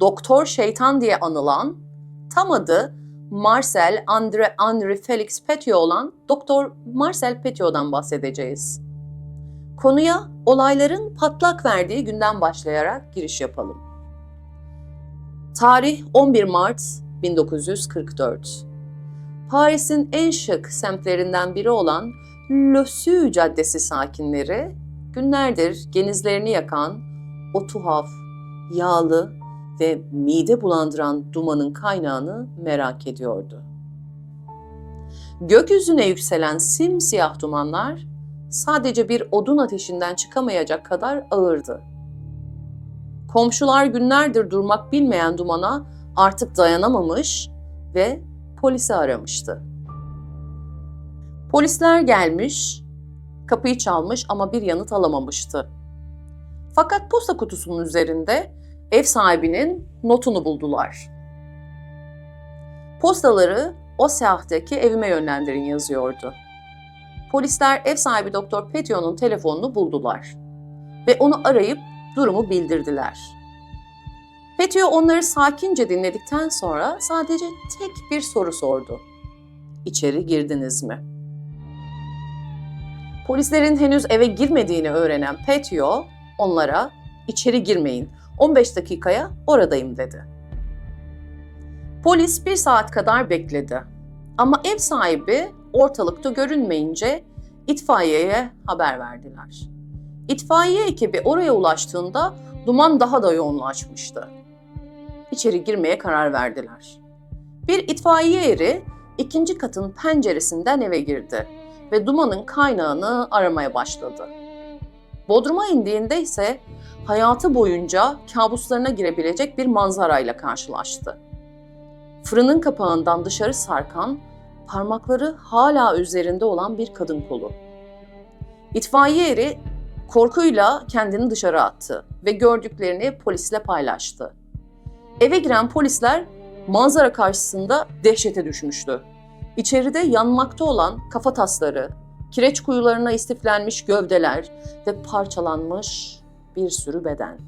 Doktor Şeytan diye anılan, tam adı Marcel Andre Henri Felix Petiot olan Doktor Marcel Petiot'dan bahsedeceğiz. Konuya olayların patlak verdiği günden başlayarak giriş yapalım. Tarih 11 Mart 1944. Paris'in en şık semtlerinden biri olan Le Sue Caddesi sakinleri günlerdir genizlerini yakan o tuhaf, yağlı ve mide bulandıran dumanın kaynağını merak ediyordu. Gökyüzüne yükselen simsiyah dumanlar sadece bir odun ateşinden çıkamayacak kadar ağırdı. Komşular günlerdir durmak bilmeyen dumana artık dayanamamış ve polisi aramıştı. Polisler gelmiş, kapıyı çalmış ama bir yanıt alamamıştı. Fakat posta kutusunun üzerinde ev sahibinin notunu buldular. Postaları o seyahatteki evime yönlendirin yazıyordu. Polisler ev sahibi Doktor Petio'nun telefonunu buldular ve onu arayıp durumu bildirdiler. Petio onları sakince dinledikten sonra sadece tek bir soru sordu. İçeri girdiniz mi? Polislerin henüz eve girmediğini öğrenen Petio onlara içeri girmeyin, 15 dakikaya oradayım dedi. Polis bir saat kadar bekledi. Ama ev sahibi ortalıkta görünmeyince itfaiyeye haber verdiler. İtfaiye ekibi oraya ulaştığında duman daha da yoğunlaşmıştı. İçeri girmeye karar verdiler. Bir itfaiye eri ikinci katın penceresinden eve girdi ve dumanın kaynağını aramaya başladı. Bodruma indiğinde ise hayatı boyunca kabuslarına girebilecek bir manzarayla karşılaştı. Fırının kapağından dışarı sarkan, parmakları hala üzerinde olan bir kadın kolu. İtfaiye eri korkuyla kendini dışarı attı ve gördüklerini polisle paylaştı. Eve giren polisler manzara karşısında dehşete düşmüştü. İçeride yanmakta olan kafa tasları, kireç kuyularına istiflenmiş gövdeler ve parçalanmış bir sürü beden.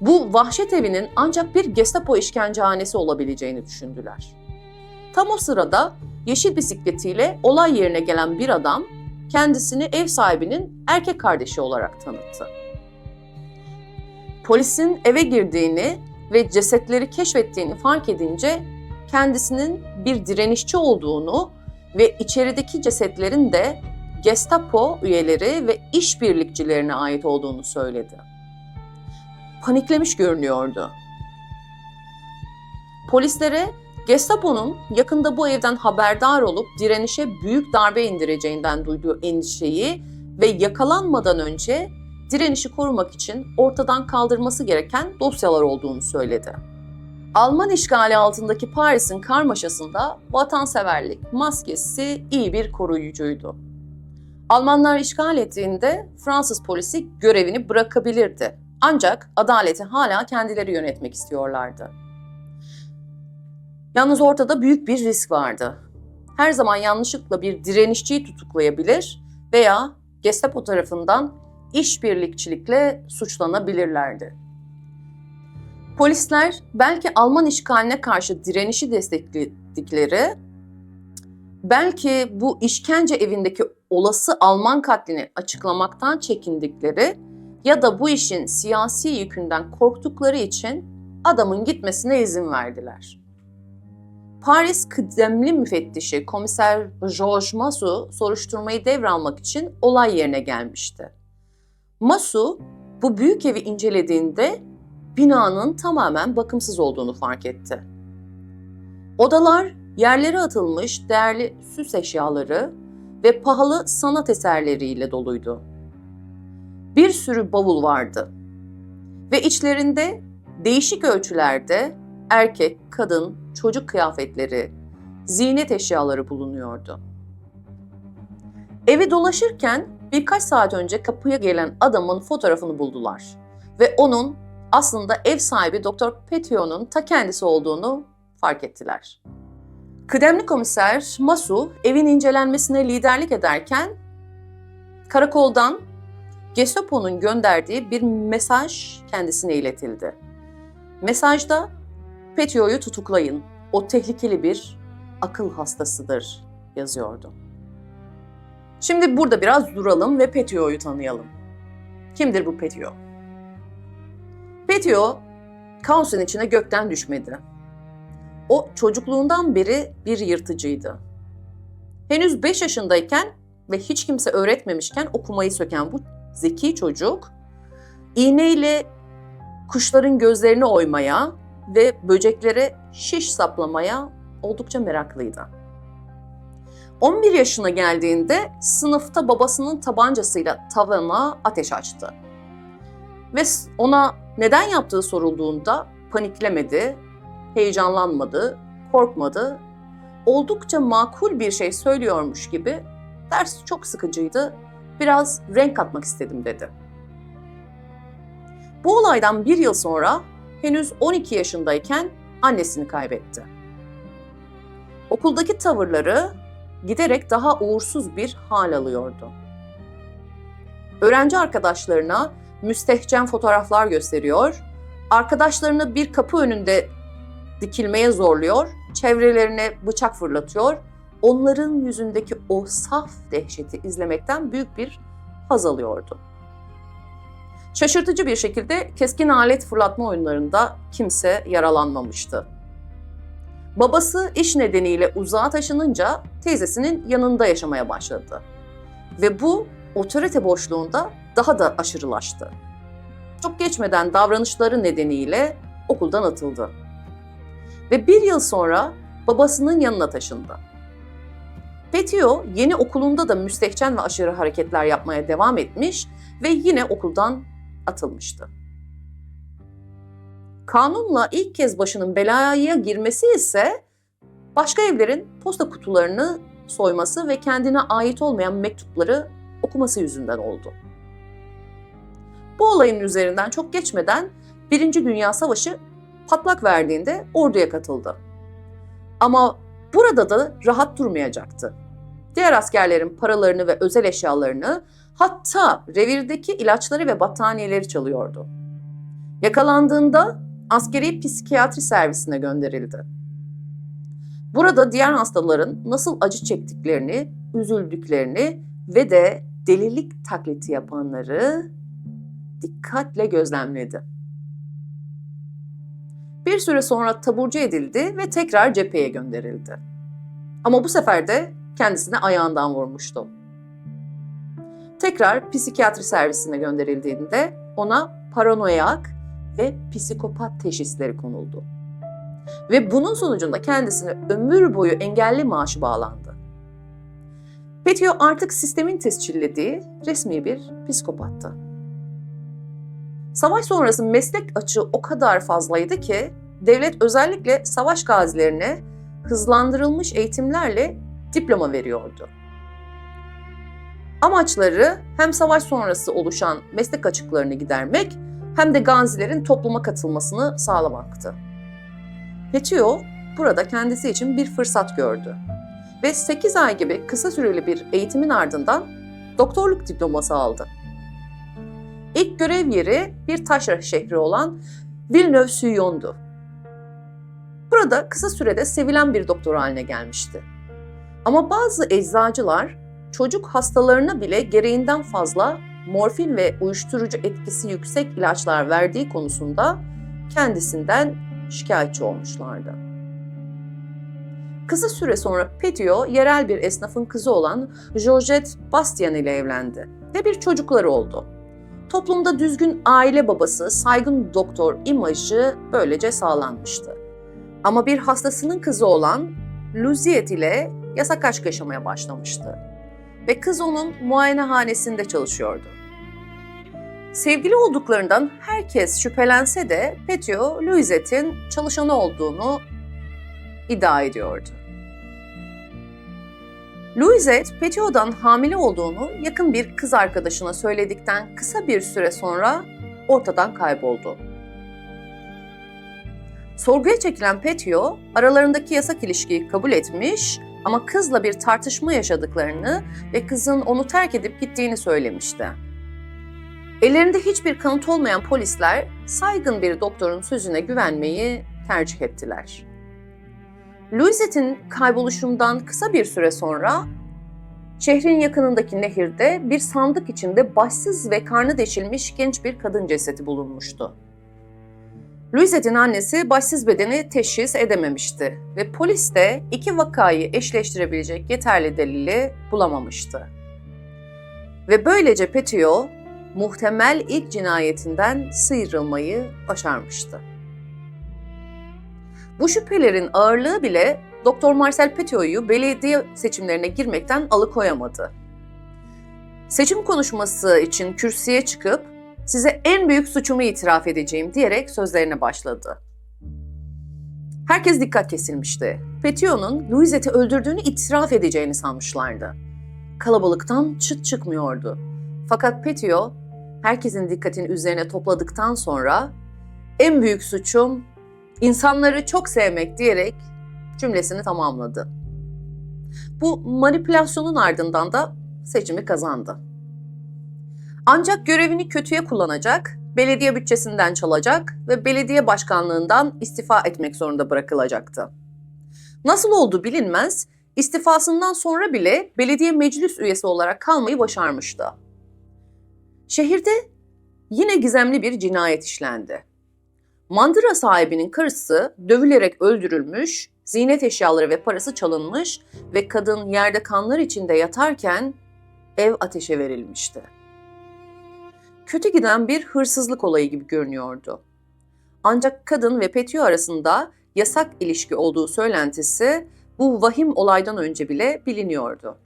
Bu vahşet evinin ancak bir Gestapo işkencehanesi olabileceğini düşündüler. Tam o sırada yeşil bisikletiyle olay yerine gelen bir adam kendisini ev sahibinin erkek kardeşi olarak tanıttı. Polisin eve girdiğini ve cesetleri keşfettiğini fark edince kendisinin bir direnişçi olduğunu ve içerideki cesetlerin de Gestapo üyeleri ve işbirlikçilerine ait olduğunu söyledi. Paniklemiş görünüyordu. Polislere Gestapo'nun yakında bu evden haberdar olup direnişe büyük darbe indireceğinden duyduğu endişeyi ve yakalanmadan önce direnişi korumak için ortadan kaldırması gereken dosyalar olduğunu söyledi. Alman işgali altındaki Paris'in karmaşasında vatanseverlik maskesi iyi bir koruyucuydu. Almanlar işgal ettiğinde Fransız polisi görevini bırakabilirdi. Ancak adaleti hala kendileri yönetmek istiyorlardı. Yalnız ortada büyük bir risk vardı. Her zaman yanlışlıkla bir direnişçiyi tutuklayabilir veya Gestapo tarafından işbirlikçilikle suçlanabilirlerdi. Polisler belki Alman işgaline karşı direnişi destekledikleri, belki bu işkence evindeki olası Alman katlini açıklamaktan çekindikleri ya da bu işin siyasi yükünden korktukları için adamın gitmesine izin verdiler. Paris kıdemli müfettişi komiser Georges Masu soruşturmayı devralmak için olay yerine gelmişti. Masu bu büyük evi incelediğinde binanın tamamen bakımsız olduğunu fark etti. Odalar yerlere atılmış değerli süs eşyaları ve pahalı sanat eserleriyle doluydu. Bir sürü bavul vardı ve içlerinde değişik ölçülerde erkek, kadın, çocuk kıyafetleri, ziynet eşyaları bulunuyordu. Evi dolaşırken birkaç saat önce kapıya gelen adamın fotoğrafını buldular ve onun aslında ev sahibi Doktor Petio'nun ta kendisi olduğunu fark ettiler. Kıdemli komiser Masu evin incelenmesine liderlik ederken karakoldan Gestapo'nun gönderdiği bir mesaj kendisine iletildi. Mesajda Petio'yu tutuklayın. O tehlikeli bir akıl hastasıdır yazıyordu. Şimdi burada biraz duralım ve Petio'yu tanıyalım. Kimdir bu Petio? Petio, kaosun içine gökten düşmedi. O çocukluğundan beri bir yırtıcıydı. Henüz 5 yaşındayken ve hiç kimse öğretmemişken okumayı söken bu zeki çocuk, iğneyle kuşların gözlerini oymaya ve böceklere şiş saplamaya oldukça meraklıydı. 11 yaşına geldiğinde sınıfta babasının tabancasıyla tavana ateş açtı. Ve ona neden yaptığı sorulduğunda paniklemedi, heyecanlanmadı, korkmadı. Oldukça makul bir şey söylüyormuş gibi ders çok sıkıcıydı, biraz renk katmak istedim dedi. Bu olaydan bir yıl sonra henüz 12 yaşındayken annesini kaybetti. Okuldaki tavırları giderek daha uğursuz bir hal alıyordu. Öğrenci arkadaşlarına müstehcen fotoğraflar gösteriyor, arkadaşlarını bir kapı önünde dikilmeye zorluyor, çevrelerine bıçak fırlatıyor, onların yüzündeki o saf dehşeti izlemekten büyük bir haz alıyordu. Şaşırtıcı bir şekilde keskin alet fırlatma oyunlarında kimse yaralanmamıştı. Babası iş nedeniyle uzağa taşınınca teyzesinin yanında yaşamaya başladı. Ve bu otorite boşluğunda daha da aşırılaştı. Çok geçmeden davranışları nedeniyle okuldan atıldı. Ve bir yıl sonra babasının yanına taşındı. Petio yeni okulunda da müstehcen ve aşırı hareketler yapmaya devam etmiş ve yine okuldan atılmıştı. Kanunla ilk kez başının belaya girmesi ise başka evlerin posta kutularını soyması ve kendine ait olmayan mektupları okuması yüzünden oldu. Bu olayın üzerinden çok geçmeden Birinci Dünya Savaşı patlak verdiğinde orduya katıldı. Ama burada da rahat durmayacaktı. Diğer askerlerin paralarını ve özel eşyalarını hatta revirdeki ilaçları ve battaniyeleri çalıyordu. Yakalandığında askeri psikiyatri servisine gönderildi. Burada diğer hastaların nasıl acı çektiklerini, üzüldüklerini ve de delilik taklidi yapanları dikkatle gözlemledi. Bir süre sonra taburcu edildi ve tekrar cepheye gönderildi. Ama bu sefer de kendisine ayağından vurmuştu. Tekrar psikiyatri servisine gönderildiğinde ona paranoyak ve psikopat teşhisleri konuldu. Ve bunun sonucunda kendisine ömür boyu engelli maaşı bağlandı. Petio artık sistemin tescillediği resmi bir psikopattı. Savaş sonrası meslek açığı o kadar fazlaydı ki devlet özellikle savaş gazilerine hızlandırılmış eğitimlerle diploma veriyordu. Amaçları hem savaş sonrası oluşan meslek açıklarını gidermek hem de gazilerin topluma katılmasını sağlamaktı. Petio burada kendisi için bir fırsat gördü ve 8 ay gibi kısa süreli bir eğitimin ardından doktorluk diploması aldı. İlk görev yeri bir taşra şehri olan Villeneuve-sur-Yonne'du. Burada kısa sürede sevilen bir doktor haline gelmişti. Ama bazı eczacılar çocuk hastalarına bile gereğinden fazla morfin ve uyuşturucu etkisi yüksek ilaçlar verdiği konusunda kendisinden şikayetçi olmuşlardı. Kısa süre sonra Petio yerel bir esnafın kızı olan Georgette Bastian ile evlendi ve bir çocukları oldu. Toplumda düzgün aile babası, saygın doktor imajı böylece sağlanmıştı. Ama bir hastasının kızı olan Luziet ile yasak aşk yaşamaya başlamıştı. Ve kız onun muayenehanesinde çalışıyordu. Sevgili olduklarından herkes şüphelense de Petio, Louisette'in çalışanı olduğunu iddia ediyordu. Louisette, Petio'dan hamile olduğunu yakın bir kız arkadaşına söyledikten kısa bir süre sonra ortadan kayboldu. Sorguya çekilen Petio, aralarındaki yasak ilişkiyi kabul etmiş ama kızla bir tartışma yaşadıklarını ve kızın onu terk edip gittiğini söylemişti. Ellerinde hiçbir kanıt olmayan polisler saygın bir doktorun sözüne güvenmeyi tercih ettiler. Louisette'in kayboluşundan kısa bir süre sonra şehrin yakınındaki nehirde bir sandık içinde başsız ve karnı deşilmiş genç bir kadın cesedi bulunmuştu. Louisette'in annesi başsız bedeni teşhis edememişti ve polis de iki vakayı eşleştirebilecek yeterli delili bulamamıştı. Ve böylece Petio muhtemel ilk cinayetinden sıyrılmayı başarmıştı. Bu şüphelerin ağırlığı bile Doktor Marcel Petio'yu belediye seçimlerine girmekten alıkoyamadı. Seçim konuşması için kürsüye çıkıp size en büyük suçumu itiraf edeceğim diyerek sözlerine başladı. Herkes dikkat kesilmişti. Petio'nun Louisette'i öldürdüğünü itiraf edeceğini sanmışlardı. Kalabalıktan çıt çıkmıyordu. Fakat Petio herkesin dikkatini üzerine topladıktan sonra en büyük suçum insanları çok sevmek diyerek cümlesini tamamladı. Bu manipülasyonun ardından da seçimi kazandı. Ancak görevini kötüye kullanacak, belediye bütçesinden çalacak ve belediye başkanlığından istifa etmek zorunda bırakılacaktı. Nasıl oldu bilinmez, istifasından sonra bile belediye meclis üyesi olarak kalmayı başarmıştı. Şehirde yine gizemli bir cinayet işlendi. Mandıra sahibinin karısı dövülerek öldürülmüş, ziynet eşyaları ve parası çalınmış ve kadın yerde kanlar içinde yatarken ev ateşe verilmişti. Kötü giden bir hırsızlık olayı gibi görünüyordu. Ancak kadın ve Petio arasında yasak ilişki olduğu söylentisi bu vahim olaydan önce bile biliniyordu.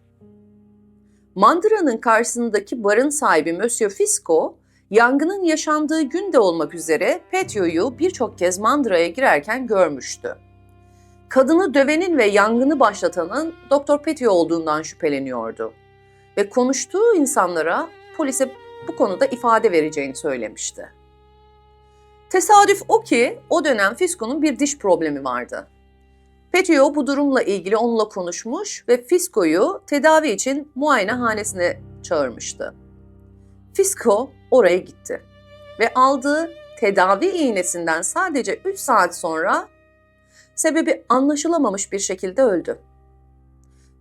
Mandıra'nın karşısındaki barın sahibi Monsieur Fisco, yangının yaşandığı günde olmak üzere Petio'yu birçok kez Mandıra'ya girerken görmüştü. Kadını dövenin ve yangını başlatanın Doktor Petio olduğundan şüpheleniyordu. Ve konuştuğu insanlara polise bu konuda ifade vereceğini söylemişti. Tesadüf o ki o dönem Fisco'nun bir diş problemi vardı. Petio bu durumla ilgili onunla konuşmuş ve Fisco'yu tedavi için muayenehanesine çağırmıştı. Fisco oraya gitti ve aldığı tedavi iğnesinden sadece 3 saat sonra sebebi anlaşılamamış bir şekilde öldü.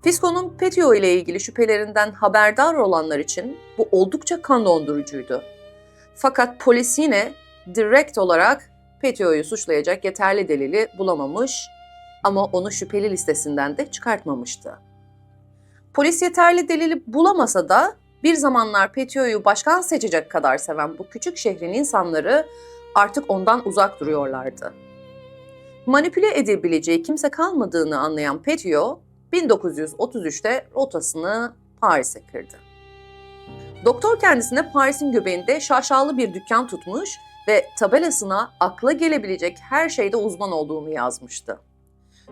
Fisco'nun Petio ile ilgili şüphelerinden haberdar olanlar için bu oldukça kan dondurucuydu. Fakat polis yine direkt olarak Petio'yu suçlayacak yeterli delili bulamamış ama onu şüpheli listesinden de çıkartmamıştı. Polis yeterli delili bulamasa da bir zamanlar Petio'yu başkan seçecek kadar seven bu küçük şehrin insanları artık ondan uzak duruyorlardı. Manipüle edebileceği kimse kalmadığını anlayan Petio, 1933'te rotasını Paris'e kırdı. Doktor kendisine Paris'in göbeğinde şaşalı bir dükkan tutmuş ve tabelasına akla gelebilecek her şeyde uzman olduğunu yazmıştı.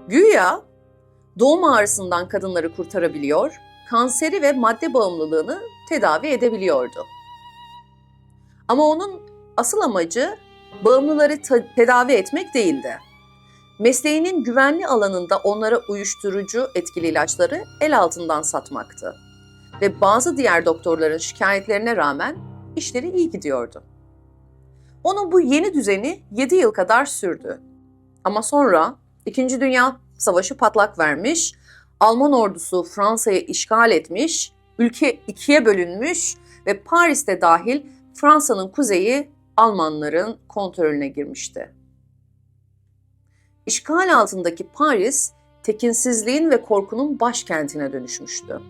Güya doğum ağrısından kadınları kurtarabiliyor, kanseri ve madde bağımlılığını tedavi edebiliyordu. Ama onun asıl amacı bağımlıları tedavi etmek değildi. Mesleğinin güvenli alanında onlara uyuşturucu etkili ilaçları el altından satmaktı. Ve bazı diğer doktorların şikayetlerine rağmen işleri iyi gidiyordu. Onun bu yeni düzeni 7 yıl kadar sürdü. Ama sonra İkinci Dünya Savaşı patlak vermiş, Alman ordusu Fransa'yı işgal etmiş, ülke ikiye bölünmüş ve Paris'te dahil Fransa'nın kuzeyi Almanların kontrolüne girmişti. İşgal altındaki Paris, tekinsizliğin ve korkunun başkentine dönüşmüştü.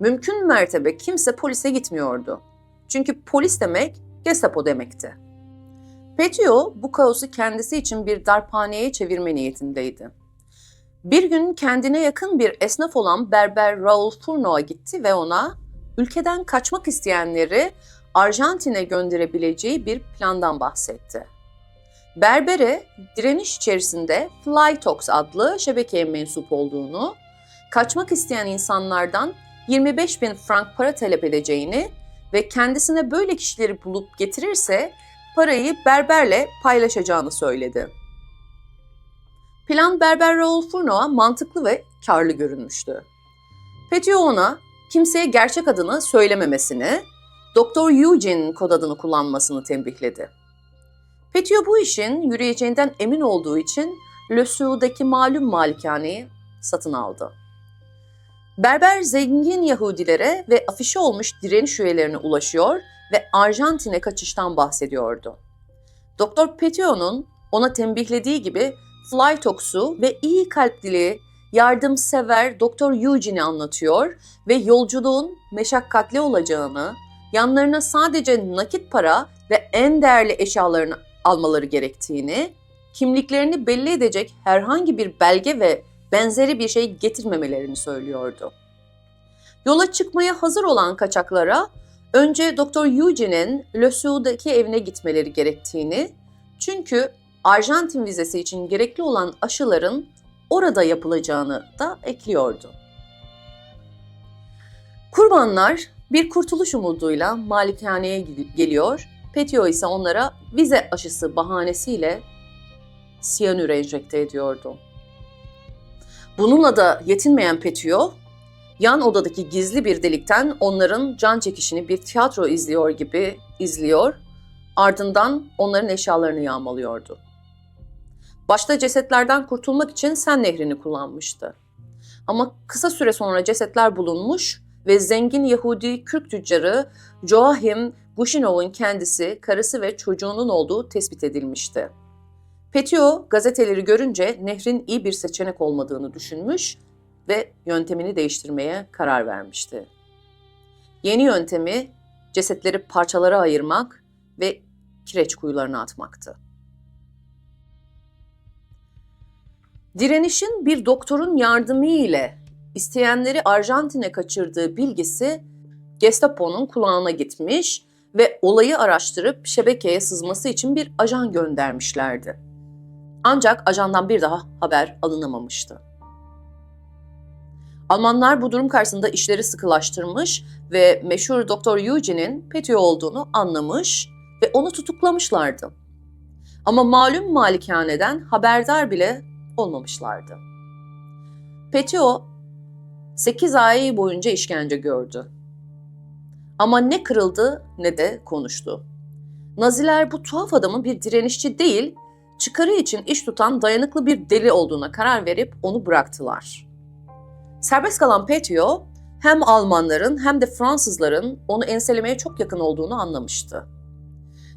Mümkün mertebe kimse polise gitmiyordu. Çünkü polis demek Gestapo demekti. Petio bu kaosu kendisi için bir darphaneye çevirme niyetindeydi. Bir gün kendine yakın bir esnaf olan berber Raul Furno'a gitti ve ona ülkeden kaçmak isteyenleri Arjantin'e gönderebileceği bir plandan bahsetti. Berbere direniş içerisinde Flytox adlı şebekeye mensup olduğunu, kaçmak isteyen insanlardan 25 bin frank para talep edeceğini ve kendisine böyle kişileri bulup getirirse parayı berberle paylaşacağını söyledi. Plan Berber Raoul Furno'a mantıklı ve karlı görünmüştü. Petio ona kimseye gerçek adını söylememesini, Doktor Eugene kod adını kullanmasını tembihledi. Petio bu işin yürüyeceğinden emin olduğu için Le Sue'daki malum malikaneyi satın aldı. Berber zengin Yahudilere ve afişe olmuş direniş üyelerine ulaşıyor ve Arjantin'e kaçıştan bahsediyordu. Doktor Petio'nun ona tembihlediği gibi Flytox'u ve iyi kalpli, yardımsever Doktor Eugene'i anlatıyor ve yolculuğun meşakkatli olacağını, yanlarına sadece nakit para ve en değerli eşyalarını almaları gerektiğini, kimliklerini belli edecek herhangi bir belge ve benzeri bir şey getirmemelerini söylüyordu. Yola çıkmaya hazır olan kaçaklara önce Doktor Eugene'in Le Sue'daki evine gitmeleri gerektiğini, çünkü Arjantin vizesi için gerekli olan aşıların orada yapılacağını da ekliyordu. Kurbanlar bir kurtuluş umuduyla malikaneye geliyor, Petio ise onlara vize aşısı bahanesiyle siyanür enjekte ediyordu. Bununla da yetinmeyen Petio, yan odadaki gizli bir delikten onların can çekişini bir tiyatro izliyor gibi izliyor, ardından onların eşyalarını yağmalıyordu. Başta cesetlerden kurtulmak için Sen Nehri'ni kullanmıştı. Ama kısa süre sonra cesetler bulunmuş ve zengin Yahudi Kürk tüccarı Joachim Gushinov'un kendisi, karısı ve çocuğunun olduğu tespit edilmişti. Petio gazeteleri görünce nehrin iyi bir seçenek olmadığını düşünmüş ve yöntemini değiştirmeye karar vermişti. Yeni yöntemi cesetleri parçalara ayırmak ve kireç kuyularına atmaktı. Direnişin bir doktorun yardımı ile isteyenleri Arjantin'e kaçırdığı bilgisi Gestapo'nun kulağına gitmiş ve olayı araştırıp şebekeye sızması için bir ajan göndermişlerdi. Ancak ajandan bir daha haber alınamamıştı. Almanlar bu durum karşısında işleri sıkılaştırmış ve meşhur Doktor Eugene'in Petio olduğunu anlamış ve onu tutuklamışlardı. Ama malum malikaneden haberdar bile olmamışlardı. Petio 8 ay boyunca işkence gördü. Ama ne kırıldı ne de konuştu. Naziler bu tuhaf adamın bir direnişçi değil, çıkarı için iş tutan dayanıklı bir deli olduğuna karar verip onu bıraktılar. Serbest kalan Petio hem Almanların hem de Fransızların onu enselemeye çok yakın olduğunu anlamıştı.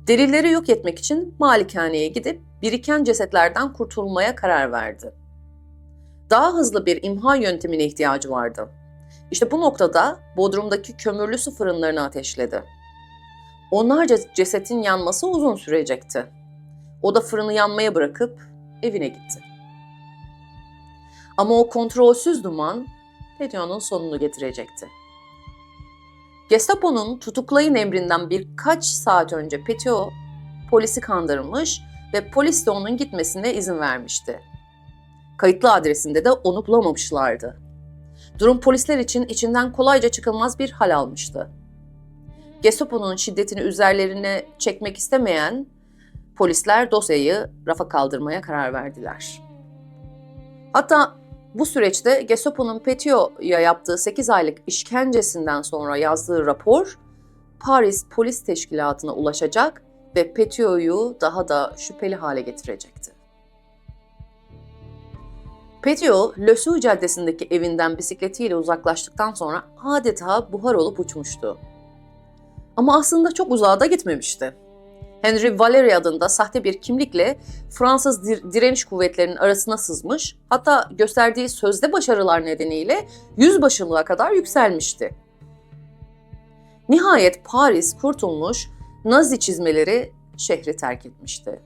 Delilleri yok etmek için malikaneye gidip biriken cesetlerden kurtulmaya karar verdi. Daha hızlı bir imha yöntemine ihtiyacı vardı. İşte bu noktada Bodrum'daki kömürlü su fırınlarını ateşledi. Onlarca cesetin yanması uzun sürecekti. O da fırını yanmaya bırakıp evine gitti. Ama o kontrolsüz duman Petio'nun sonunu getirecekti. Gestapo'nun tutuklayın emrinden birkaç saat önce Petio polisi kandırmış ve polis de onun gitmesine izin vermişti. Kayıtlı adresinde de onu bulamamışlardı. Durum polisler için içinden kolayca çıkılmaz bir hal almıştı. Gestapo'nun şiddetini üzerlerine çekmek istemeyen polisler dosyayı rafa kaldırmaya karar verdiler. Hatta bu süreçte Gestapo'nun Petio'ya yaptığı 8 aylık işkencesinden sonra yazdığı rapor Paris Polis Teşkilatı'na ulaşacak ve Petio'yu daha da şüpheli hale getirecekti. Petio, Sue Caddesi'ndeki evinden bisikletiyle uzaklaştıktan sonra adeta buhar olup uçmuştu. Ama aslında çok uzağa da gitmemişti. Henry Valery adında sahte bir kimlikle Fransız direniş kuvvetlerinin arasına sızmış, hatta gösterdiği sözde başarılar nedeniyle yüzbaşılığa kadar yükselmişti. Nihayet Paris kurtulmuş, Nazi çizmeleri şehri terk etmişti.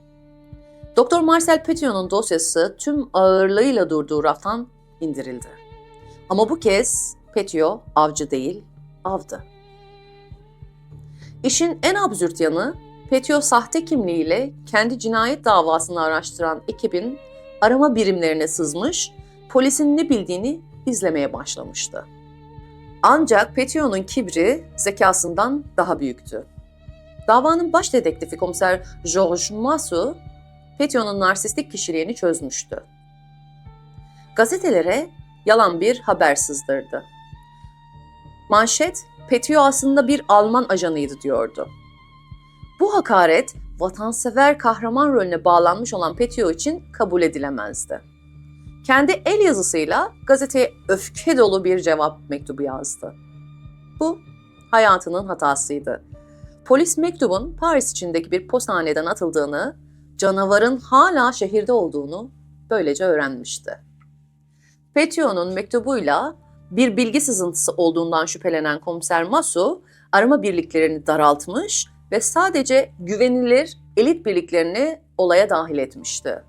Doktor Marcel Petio'nun dosyası tüm ağırlığıyla durduğu raftan indirildi. Ama bu kez Petio avcı değil, avdı. İşin en absürt yanı Petio sahte kimliğiyle kendi cinayet davasını araştıran ekibin arama birimlerine sızmış, polisin ne bildiğini izlemeye başlamıştı. Ancak Petio'nun kibri zekasından daha büyüktü. Davanın baş dedektifi komiser Georges Masu, Petio'nun narsistik kişiliğini çözmüştü. Gazetelere yalan bir haber sızdırdı. Manşet, Petio aslında bir Alman ajanıydı diyordu. Bu hakaret vatansever kahraman rolüne bağlanmış olan Petio için kabul edilemezdi. Kendi el yazısıyla gazeteye öfke dolu bir cevap mektubu yazdı. Bu hayatının hatasıydı. Polis mektubun Paris içindeki bir postaneden atıldığını, canavarın hala şehirde olduğunu böylece öğrenmişti. Petio'nun mektubuyla bir bilgi sızıntısı olduğundan şüphelenen komiser Masu, arama birliklerini daraltmış ve sadece güvenilir elit birliklerini olaya dahil etmişti.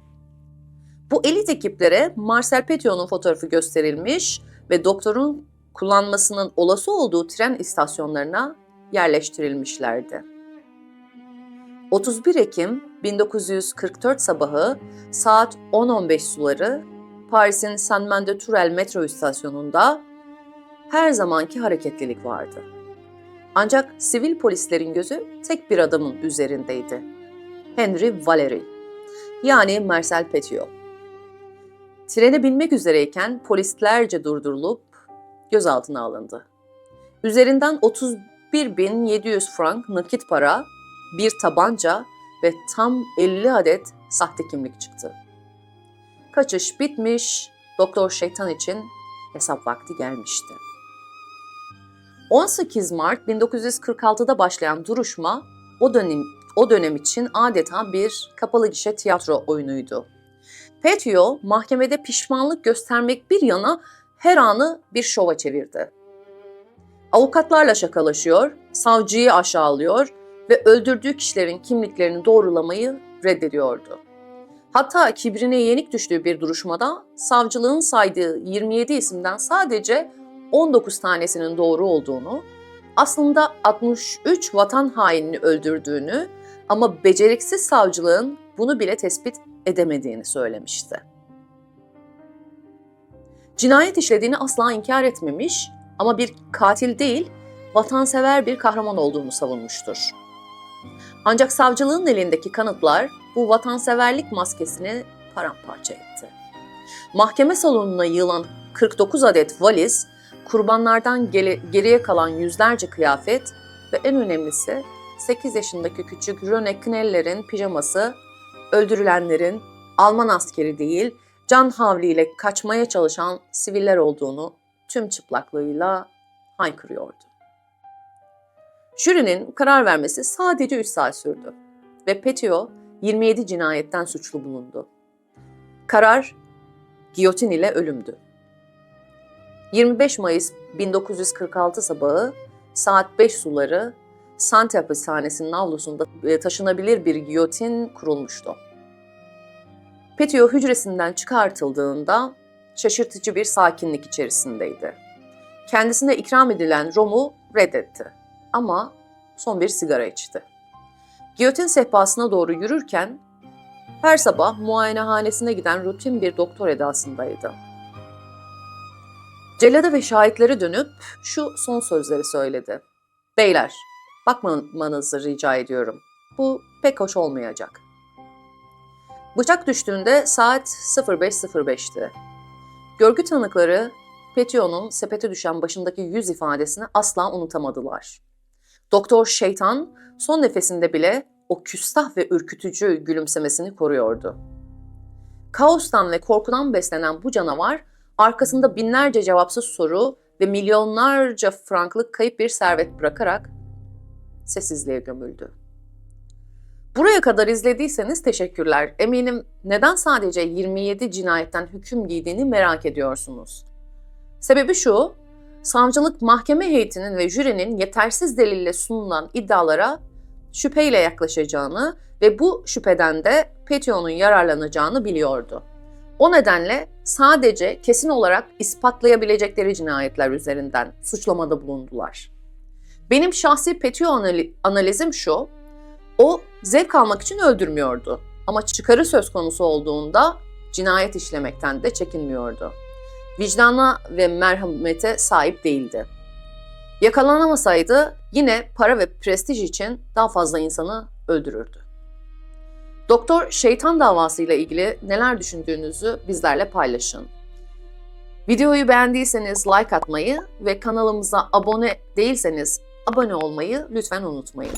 Bu elit ekiplere Marcel Petio'nun fotoğrafı gösterilmiş ve doktorun kullanmasının olası olduğu tren istasyonlarına yerleştirilmişlerdi. 31 Ekim 1944 sabahı saat 10.15 suları Paris'in Saint-Mande-Tourelle metro istasyonunda her zamanki hareketlilik vardı. Ancak sivil polislerin gözü tek bir adamın üzerindeydi. Henry Valery, yani Marcel Petiot. Trene binmek üzereyken polislerce durdurulup gözaltına alındı. Üzerinden 31.700 frank nakit para, bir tabanca ve tam 50 adet sahte kimlik çıktı. Kaçış bitmiş, Doktor Şeytan için hesap vakti gelmişti. 18 Mart 1946'da başlayan duruşma o dönem o dönem için adeta bir kapalı gişe tiyatro oyunuydu. Petio mahkemede pişmanlık göstermek bir yana her anı bir şova çevirdi. Avukatlarla şakalaşıyor, savcıyı aşağılıyor ve öldürdüğü kişilerin kimliklerini doğrulamayı reddediyordu. Hatta kibrine yenik düştüğü bir duruşmada savcılığın saydığı 27 isimden sadece 19 tanesinin doğru olduğunu, aslında 63 vatan hainini öldürdüğünü ama beceriksiz savcılığın bunu bile tespit edemediğini söylemişti. Cinayet işlediğini asla inkar etmemiş ama bir katil değil, vatansever bir kahraman olduğunu savunmuştur. Ancak savcılığın elindeki kanıtlar bu vatanseverlik maskesini paramparça etti. Mahkeme salonuna yığılan 49 adet valiz, kurbanlardan geriye kalan yüzlerce kıyafet ve en önemlisi 8 yaşındaki küçük Röne Kneller'in pijaması öldürülenlerin Alman askeri değil, can havliyle kaçmaya çalışan siviller olduğunu tüm çıplaklığıyla haykırıyordu. Jürinin karar vermesi sadece 3 saat sürdü ve Petio 27 cinayetten suçlu bulundu. Karar giyotin ile ölümdü. 25 Mayıs 1946 sabahı saat 5 suları Sante hapishanesinin avlusunda e, taşınabilir bir giyotin kurulmuştu. Petio hücresinden çıkartıldığında şaşırtıcı bir sakinlik içerisindeydi. Kendisine ikram edilen romu reddetti ama son bir sigara içti. Giyotin sehpasına doğru yürürken her sabah muayenehanesine giden rutin bir doktor edasındaydı. Cellada ve şahitlere dönüp şu son sözleri söyledi. Beyler, bakmamanızı rica ediyorum. Bu pek hoş olmayacak. Bıçak düştüğünde saat 05.05'ti. Görgü tanıkları Petion'un sepete düşen başındaki yüz ifadesini asla unutamadılar. Doktor Şeytan son nefesinde bile o küstah ve ürkütücü gülümsemesini koruyordu. Kaostan ve korkudan beslenen bu canavar arkasında binlerce cevapsız soru ve milyonlarca franklık kayıp bir servet bırakarak sessizliğe gömüldü. Buraya kadar izlediyseniz teşekkürler. Eminim neden sadece 27 cinayetten hüküm giydiğini merak ediyorsunuz. Sebebi şu, savcılık mahkeme heyetinin ve jürinin yetersiz delille sunulan iddialara şüpheyle yaklaşacağını ve bu şüpheden de Petion'un yararlanacağını biliyordu. O nedenle sadece kesin olarak ispatlayabilecekleri cinayetler üzerinden suçlamada bulundular. Benim şahsi Petio analizim şu, o zevk almak için öldürmüyordu ama çıkarı söz konusu olduğunda cinayet işlemekten de çekinmiyordu. Vicdana ve merhamete sahip değildi. Yakalanamasaydı yine para ve prestij için daha fazla insanı öldürürdü. Doktor şeytan davasıyla ilgili neler düşündüğünüzü bizlerle paylaşın. Videoyu beğendiyseniz like atmayı ve kanalımıza abone değilseniz abone olmayı lütfen unutmayın.